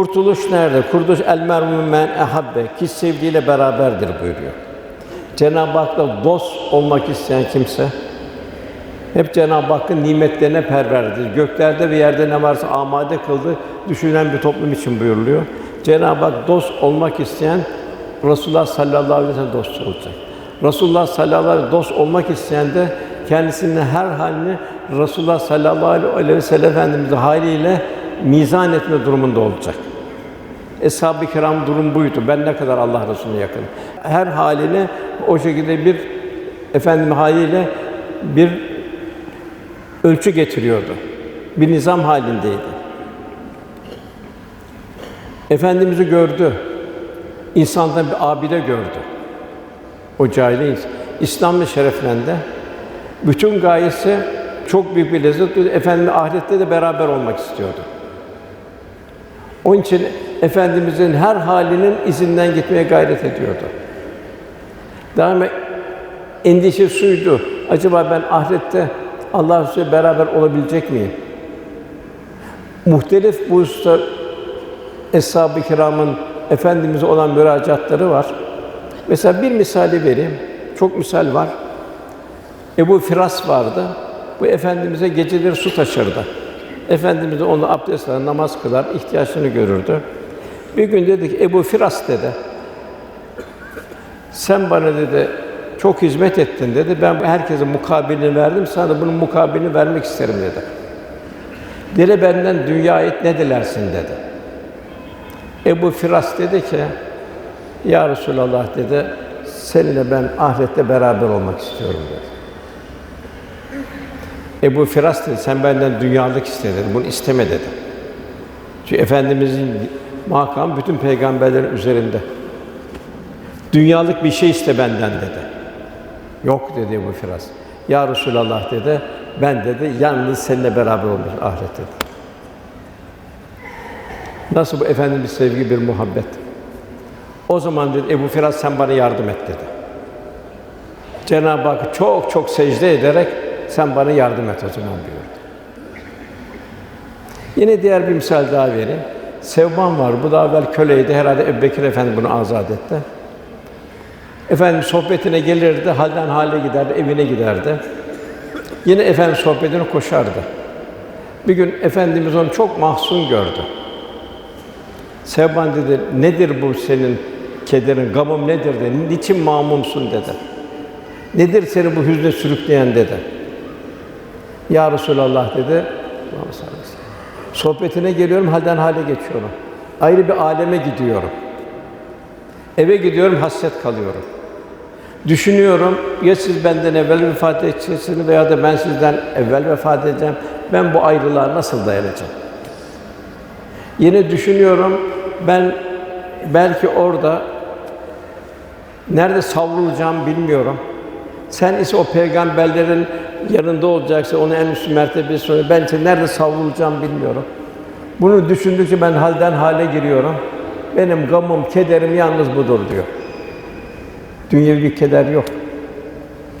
Kurtuluş nerede? Kurtuluş el merhum men ehabbe. Kişi sevdiğiyle beraberdir buyuruyor. Cenab-ı Hak'la dost olmak isteyen kimse hep Cenab-ı Hakk'ın nimetlerine perverdir. Göklerde ve yerde ne varsa amade kıldı, düşünen bir toplum için buyuruluyor. Cenab-ı Hak dost olmak isteyen Resulullah sallallahu aleyhi ve sellem dost olacak. Resulullah sallallahu aleyhi ve dost olmak isteyen de kendisinin her halini Resulullah sallallahu aleyhi ve sellem Efendimiz'in haliyle mizan etme durumunda olacak. Eshab-ı kiram durum buydu. Ben ne kadar Allah Resulüne yakın. Her haline o şekilde bir efendim haliyle bir ölçü getiriyordu. Bir nizam halindeydi. Efendimiz'i gördü. İnsandan bir abide gördü. O cahil insan. İslam'la şereflendi. Bütün gayesi çok büyük bir lezzet duydu. Efendimle ahirette de beraber olmak istiyordu. Onun için Efendimizin her halinin izinden gitmeye gayret ediyordu. Daima endişe suydu. Acaba ben ahirette Allah Resulü beraber olabilecek miyim? Muhtelif bu hususta Eshab-ı Kiram'ın efendimize olan müracaatları var. Mesela bir misali vereyim. Çok misal var. Ebu Firas vardı. Bu efendimize geceleri su taşırdı. Efendimiz de onu abdest alır, namaz kılar, ihtiyaçlarını görürdü. Bir gün dedi ki Ebu Firas dedi. Sen bana dedi çok hizmet ettin dedi. Ben herkese mukabilini verdim. Sana da bunun mukabilini vermek isterim dedi. Dile benden dünya et ne dilersin dedi. Ebu Firas dedi ki Ya Resulallah dedi seninle ben ahirette beraber olmak istiyorum dedi. Ebu Firas dedi, sen benden dünyalık iste dedi, bunu isteme dedi. Çünkü Efendimizin makamı bütün peygamberlerin üzerinde. Dünyalık bir şey iste benden dedi. Yok dedi Ebu Firas. Ya Resulallah dedi, ben dedi yalnız seninle beraber olmuş ahiret dedi. Nasıl bu Efendimiz sevgi bir muhabbet. O zaman dedi Ebu Firas sen bana yardım et dedi. Cenab-ı Hak çok çok secde ederek sen bana yardım et o zaman buyurdu. Yine diğer bir misal daha vereyim. Sevban var. Bu da evvel köleydi. Herhalde Ebubekir Efendi bunu azat etti. Efendim sohbetine gelirdi, halden hale giderdi, evine giderdi. Yine efendim sohbetine koşardı. Bir gün efendimiz onu çok mahzun gördü. Sevban dedi, nedir bu senin kederin, gamım nedir dedi. Niçin mamumsun dedi. Nedir seni bu hüzne sürükleyen dedi. Ya Resulallah dedi. Muhammed sallallahu aleyhi ve sellem. Sohbetine geliyorum, halden hale geçiyorum. Ayrı bir aleme gidiyorum. Eve gidiyorum, hasret kalıyorum. Düşünüyorum, ya siz benden evvel vefat edeceksiniz veya da ben sizden evvel vefat edeceğim. Ben bu ayrılığa nasıl dayanacağım? Yine düşünüyorum, ben belki orada nerede savrulacağım bilmiyorum. Sen ise o peygamberlerin yanında olacaksın, onun en üst mertebesi sonra ben ise nerede savrulacağım bilmiyorum. Bunu düşündükçe ben halden hale giriyorum. Benim gamım, kederim yalnız budur diyor. Dünyevi bir keder yok.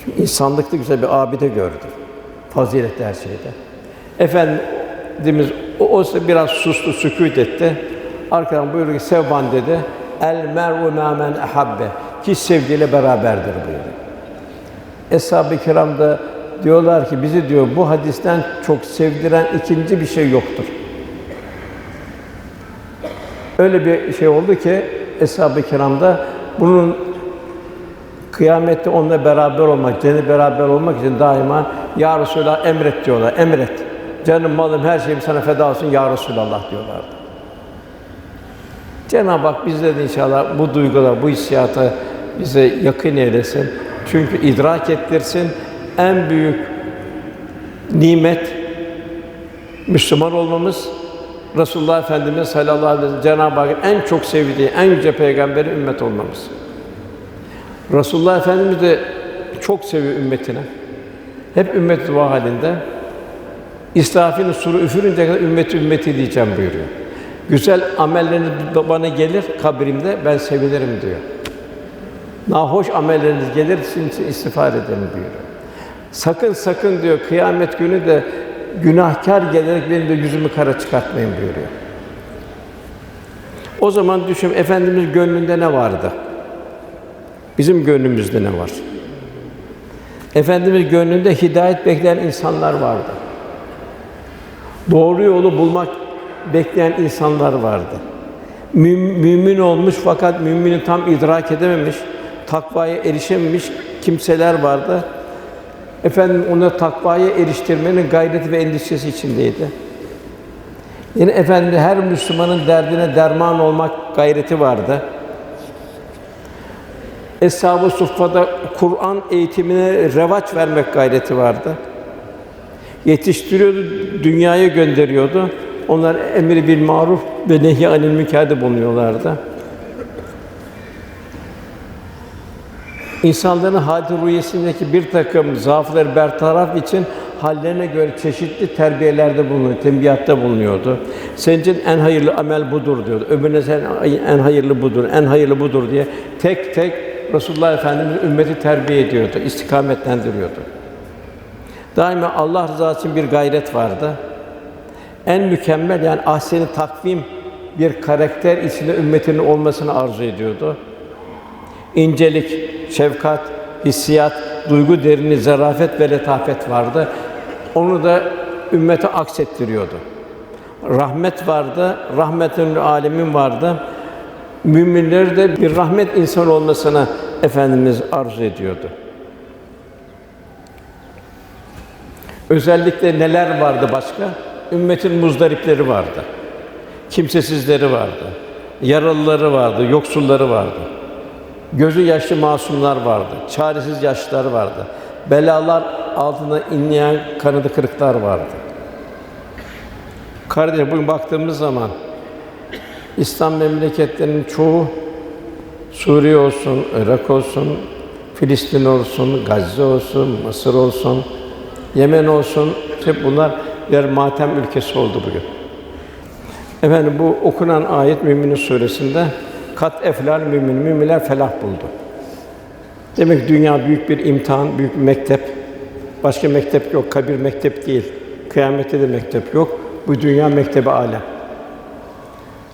Çünkü insanlıkta güzel bir abide gördü. Faziletli her şeyde. Efendimiz o, o biraz sustu, sükût etti. Arkadan buyurdu ki Sevban dedi. El mer'u men ehabbe. Ki sevdiğiyle beraberdir buyurdu. Eshab-ı kiram da diyorlar ki bizi diyor bu hadisten çok sevdiren ikinci bir şey yoktur. Öyle bir şey oldu ki Eshab-ı kiramda bunun kıyamette onunla beraber olmak, cennet beraber olmak için daima ya Resulallah emret diyorlar. Emret. Canım, malım, her şeyim sana feda olsun ya Resulallah diyorlardı. Cenab-ı Hak bizde de inşallah bu duygular, bu hissiyata bize yakın eylesin. Çünkü idrak ettirsin. En büyük nimet Müslüman olmamız. Resulullah Efendimiz sallallahu aleyhi ve sellem Cenab-ı Hakk'ın en çok sevdiği, en yüce peygamberi ümmet olmamız. Resulullah Efendimiz de çok seviyor ümmetine. Hep ümmet dua halinde. İsrafil'in suru üfürünce kadar ümmeti ümmeti diyeceğim buyuruyor. Güzel amelleriniz bana gelir kabrimde ben sevinirim diyor. Nahoş amelleriniz gelir sizin için istiğfar ederim buyuruyor. Sakın sakın diyor kıyamet günü de günahkar gelerek benim de yüzümü kara çıkartmayın buyuruyor. O zaman düşün efendimiz gönlünde ne vardı? Bizim gönlümüzde ne var? Efendimiz gönlünde hidayet bekleyen insanlar vardı. Doğru yolu bulmak bekleyen insanlar vardı. Mü- mümin olmuş fakat mümini tam idrak edememiş, takvaya erişememiş kimseler vardı. Efendim onu takvaya eriştirmenin gayreti ve endişesi içindeydi. Yine efendi her Müslümanın derdine derman olmak gayreti vardı. Eshab-ı Suffa'da Kur'an eğitimine revaç vermek gayreti vardı. Yetiştiriyordu, dünyaya gönderiyordu. Onlar emri bil maruf ve nehy anil münker'de bulunuyorlardı. İnsanların hâl-i ruhiyesindeki bir takım zaafları bertaraf için hallerine göre çeşitli terbiyelerde bulunuyor, tembihatta bulunuyordu. Senin için en hayırlı amel budur diyordu. Öbürüne sen en hayırlı budur, en hayırlı budur diye tek tek Resulullah Efendimiz ümmeti terbiye ediyordu, istikametlendiriyordu. Daima Allah rızası için bir gayret vardı. En mükemmel yani ahseni takvim bir karakter içinde ümmetinin olmasını arzu ediyordu. İncelik, şefkat, hissiyat, duygu derini, zarafet ve letafet vardı. Onu da ümmete aksettiriyordu. Rahmet vardı, rahmetün alemin vardı. Müminler de bir rahmet insan olmasına efendimiz arzu ediyordu. Özellikle neler vardı başka? Ümmetin muzdaripleri vardı. Kimsesizleri vardı. Yaralıları vardı, yoksulları vardı. Gözü yaşlı masumlar vardı. Çaresiz yaşlılar vardı. Belalar altına inleyen kanadı kırıklar vardı. Kardeşim bugün baktığımız zaman İslam memleketlerinin çoğu Suriye olsun, Irak olsun, Filistin olsun, Gazze olsun, Mısır olsun, Yemen olsun, hep bunlar birer matem ülkesi oldu bugün. Efendim bu okunan ayet Mü'minin suresinde kat eflal mümin müminler felah buldu. Demek ki dünya büyük bir imtihan, büyük bir mektep. Başka mektep yok, kabir mektep değil. Kıyamette de mektep yok. Bu dünya mektebi alem.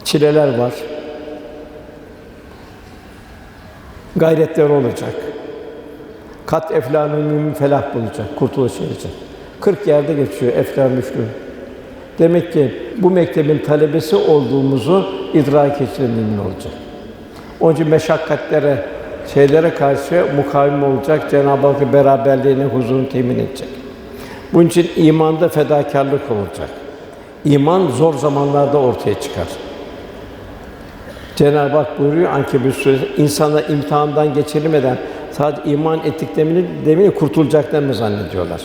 Çileler var. Gayretler olacak. Kat eflanın mümin felah bulacak, kurtuluş erecek. 40 yerde geçiyor eflah müflün. Demek ki bu mektebin talebesi olduğumuzu idrak mümin olacak. Onun için meşakkatlere, şeylere karşı mukavim olacak, Cenab-ı Hakk'ın beraberliğini, huzurunu temin edecek. Bunun için imanda fedakarlık olacak. İman zor zamanlarda ortaya çıkar. Cenab-ı Hak buyuruyor Ankebut suresi, insanlar imtihandan geçirilmeden sadece iman ettiklerini demeye kurtulacaklarını zannediyorlar.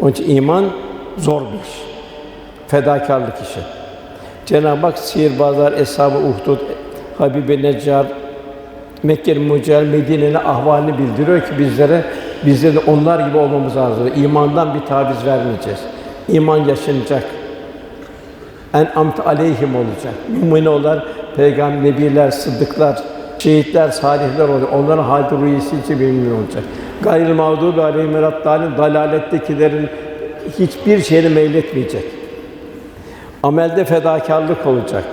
Onun için iman zor bir iş. Fedakarlık işi. Cenab-ı Hak sihirbazlar, Eshab-ı Uhdud, Habib-i Neccar, Mekke-i Mücahel, Medine'nin ahvalini bildiriyor ki bizlere bizleri de onlar gibi olmamız lazım. İmandan bir taviz vermeyeceğiz. İman yaşanacak. En amt aleyhim olacak. Mümin olan peygamber, nebiler, sıddıklar, şehitler, salihler olacak. Onların hâl-i ruhiyesi için mümin olacak. Gayrı mağdûb aleyhim ve dalalettekilerin hiçbir şeyini meyletmeyecek. Amelde fedakarlık olacak.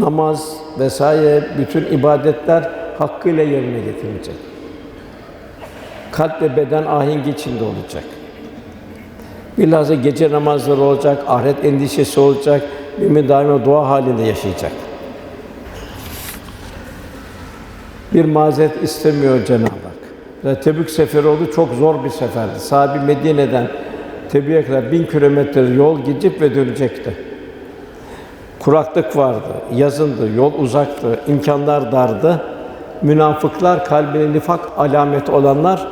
Namaz vesaire bütün ibadetler hakkıyla yerine getirilecek. Kalp ve beden ahengi içinde olacak. Bilhassa gece namazları olacak, ahiret endişesi olacak, mümin daima dua halinde yaşayacak. Bir mazeret istemiyor Cenab-ı Hak. Ve Tebük seferi oldu, çok zor bir seferdi. Sahabi Medine'den Tebük'e kadar bin kilometre yol gidip ve dönecekti. Kuraklık vardı, yazındı, yol uzaktı, imkanlar dardı. Münafıklar kalbine nifak alameti olanlar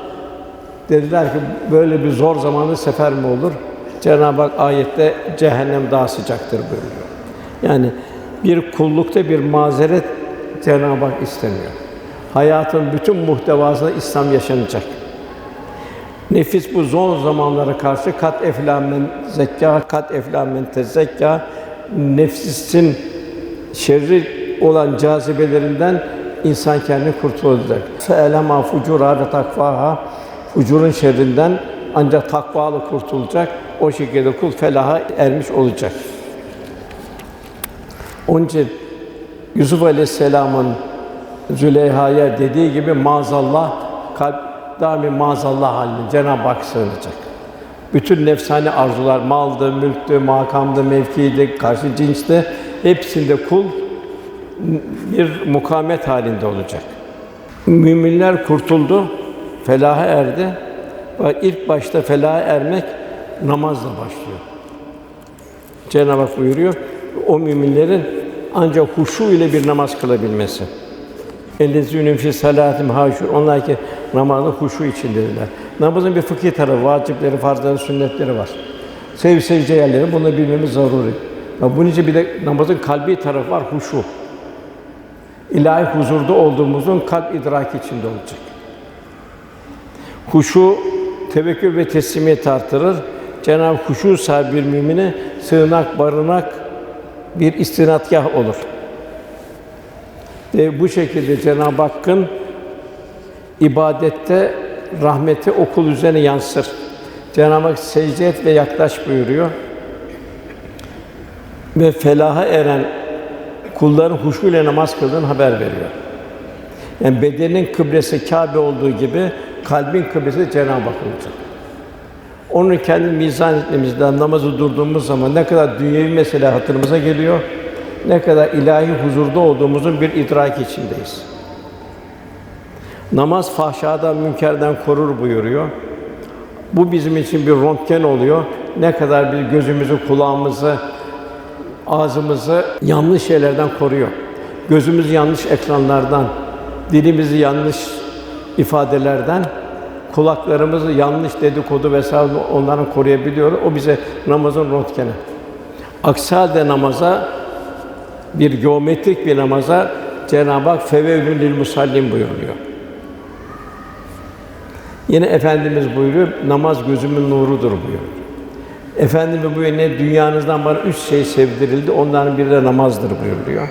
dediler ki böyle bir zor zamanda sefer mi olur? Cenab-ı Hak ayette cehennem daha sıcaktır buyuruyor. Yani bir kullukta bir mazeret Cenab-ı Hak istemiyor. Hayatın bütün muhtevasında İslam yaşanacak. Nefis bu zor zamanlara karşı kat eflamen zekka, kat eflamen tezekka nefsin şerri olan cazibelerinden insan kendini kurtulacak. Fe'elema fucura ve takvaha fucurun şerrinden ancak takvalı kurtulacak. O şekilde kul felaha ermiş olacak. Onun için Yusuf Aleyhisselam'ın Züleyha'ya dediği gibi maazallah kalp daimi maazallah halinde Cenab-ı Hak sığınacak. Bütün nefsani arzular, maldı, mülktü, makamdı, mevkiydi, karşı cinste hepsinde kul bir mukamet halinde olacak. Müminler kurtuldu, felaha erdi. Ve ilk başta felaha ermek namazla başlıyor. Cenab-ı Hak buyuruyor, o müminlerin ancak huşu ile bir namaz kılabilmesi. Ellezînû fî salâtim hâşûr. Onlar ki namazda huşu içindedirler. Namazın bir fıkhi tarafı, vacipleri, farzları, sünnetleri var. Sev secde yerleri, bunu bilmemiz zaruri. Ama bunun için bir de namazın kalbi tarafı var, huşu. İlahi huzurda olduğumuzun kalp idraki içinde olacak. Huşu tevekkül ve teslimiyet artırır. Cenab-ı huşu sahibi bir mümine sığınak, barınak, bir istinadgah olur. Ve bu şekilde Cenab-ı Hakk'ın ibadette rahmeti okul üzerine yansır. Cenab-ı Hak secde et ve yaklaş buyuruyor. Ve felaha eren kulların huşu ile namaz kıldığını haber veriyor. Yani bedenin kıblesi Kâbe olduğu gibi kalbin kıblesi Cenab-ı Hak olacak. Onu kendi mizan etmemizden namazı durduğumuz zaman ne kadar dünyevi mesele hatırımıza geliyor, ne kadar ilahi huzurda olduğumuzun bir idrak içindeyiz. Namaz fahşadan, münkerden korur buyuruyor. Bu bizim için bir röntgen oluyor. Ne kadar bir gözümüzü, kulağımızı, ağzımızı yanlış şeylerden koruyor. Gözümüzü yanlış ekranlardan, dilimizi yanlış ifadelerden, kulaklarımızı yanlış dedikodu vesaire onların koruyabiliyor. O bize namazın röntgeni. Aksi halde namaza bir geometrik bir namaza Cenab-ı Hak fevevlün lil musallin buyuruyor. Yine Efendimiz buyuruyor, namaz gözümün nurudur buyuruyor. Efendimiz buyuruyor, ne dünyanızdan bana üç şey sevdirildi, onların biri de namazdır buyuruyor.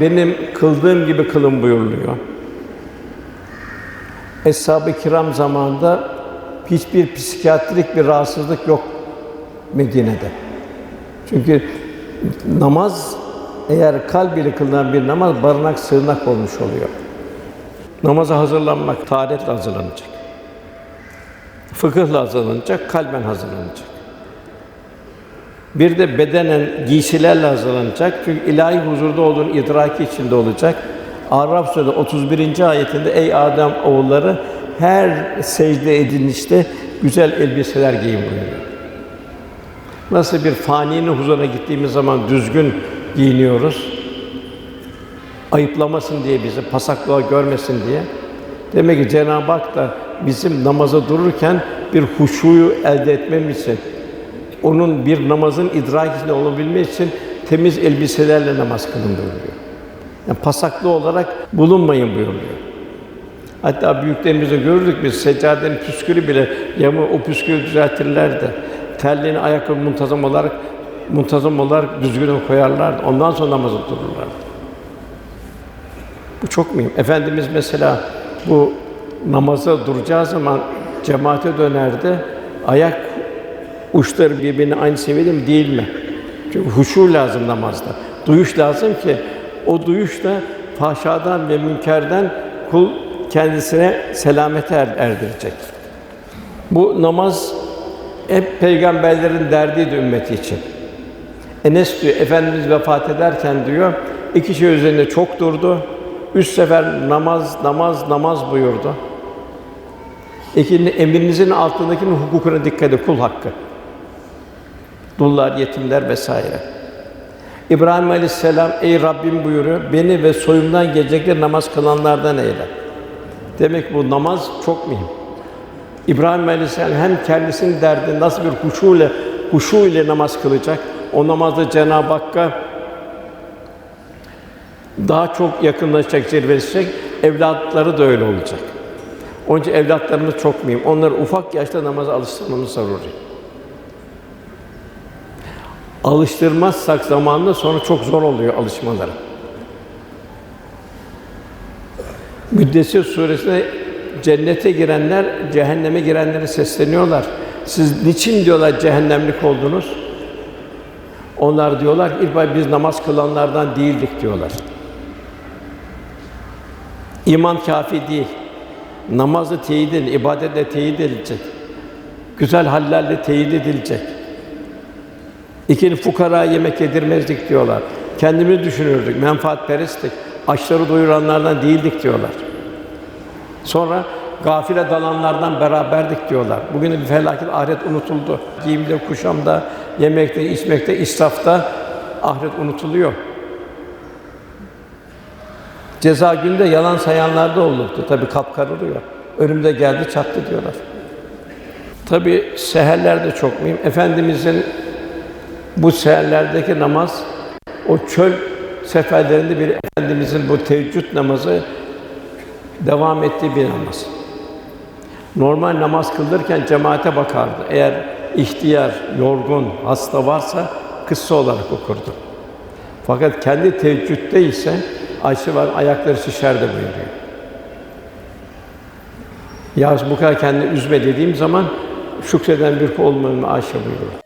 Benim kıldığım gibi kılın buyuruluyor. Eshab-ı Kiram zamanında hiçbir psikiyatrik bir rahatsızlık yok Medine'de. Çünkü namaz eğer kalb ile kılınan bir namaz barınak sığınak olmuş oluyor. Namaza hazırlanmak taharetle hazırlanacak. Fıkıhla hazırlanacak, kalben hazırlanacak. Bir de bedenen giysilerle hazırlanacak. Çünkü ilahi huzurda olduğunu idraki içinde olacak. Araf Suresi 31. ayetinde ey Adem oğulları her secde edilişte güzel elbiseler giyin buyuruyor. Nasıl bir faninin huzuruna gittiğimiz zaman düzgün giyiniyoruz. Ayıplamasın diye bizi, pasaklığa görmesin diye. Demek ki Cenab-ı Hak da bizim namaza dururken bir huşuyu elde etmemiz için, onun bir namazın idrakinde olabilmesi için temiz elbiselerle namaz kılın buyuruyor. Yani pasaklı olarak bulunmayın buyuruyor. Hatta büyüklerimizde görürdük biz seccadenin püskülü bile yamı o püskülü düzeltirlerdi. Terliğini ayakkabı muntazam olarak muntazam olarak düzgün koyarlardı. Ondan sonra namazı dururlardı. Bu çok mühim. Efendimiz mesela bu namaza duracağı zaman cemaate dönerdi. Ayak uçları birbirine aynı seviyede mi değil mi? Çünkü huşu lazım namazda. Duyuş lazım ki o duyuş da fahşadan ve münkerden kul kendisine selamete er- erdirecek. Bu namaz hep peygamberlerin derdiydi ümmeti için. Enes diyor, Efendimiz vefat ederken diyor, iki şey üzerinde çok durdu. Üç sefer namaz, namaz, namaz buyurdu. İkinci, emrinizin altındakinin hukukuna dikkat edin, kul hakkı. Dullar, yetimler vesaire. İbrahim Aleyhisselam, ey Rabbim buyuruyor, beni ve soyumdan gelecekleri namaz kılanlardan eyle. Demek bu namaz çok mühim. İbrahim Aleyhisselam hem kendisinin derdi nasıl bir huşu ile huşu ile namaz kılacak. O namazda Cenab-ı Hakk'a daha çok yakınlaşacak, zirveleyecek. Evlatları da öyle olacak. Onun için evlatlarımız çok mühim. Onları ufak yaşta namaza alıştırmamız zaruri. Alıştırmazsak zamanla sonra çok zor oluyor alışmaları. Müddessir suresinde cennete girenler cehenneme girenlere sesleniyorlar. Siz niçin diyorlar cehennemlik oldunuz? Onlar diyorlar ki biz namaz kılanlardan değildik diyorlar. İman kafi değil. Namazı teyit edilecek, ibadetle teyit edilecek. Güzel hallerle teyit edilecek. İkinci fukara yemek yedirmezdik diyorlar. Kendimizi düşünürdük, menfaatperesttik. Açları doyuranlardan değildik diyorlar. Sonra gafile dalanlardan beraberdik diyorlar. Bugün bir felaket ahiret unutuldu. Giyimde, kuşamda, yemekte, içmekte, israfta ahiret unutuluyor. Ceza günde yalan sayanlar da olurdu. Tabii kapkarılıyor. Önümde geldi çattı diyorlar. Tabii seherler de çok mühim. Efendimizin bu seherlerdeki namaz o çöl seferlerinde bir efendimizin bu teheccüd namazı devam ettiği bir namaz. Normal namaz kıldırırken cemaate bakardı. Eğer ihtiyar, yorgun, hasta varsa kıssa olarak okurdu. Fakat kendi teheccüdde ise Ayşe var ayakları şişerdi buyuruyor. Ya bu kadar kendini üzme dediğim zaman şükreden bir kul olmanın Ayşe buyuruyor.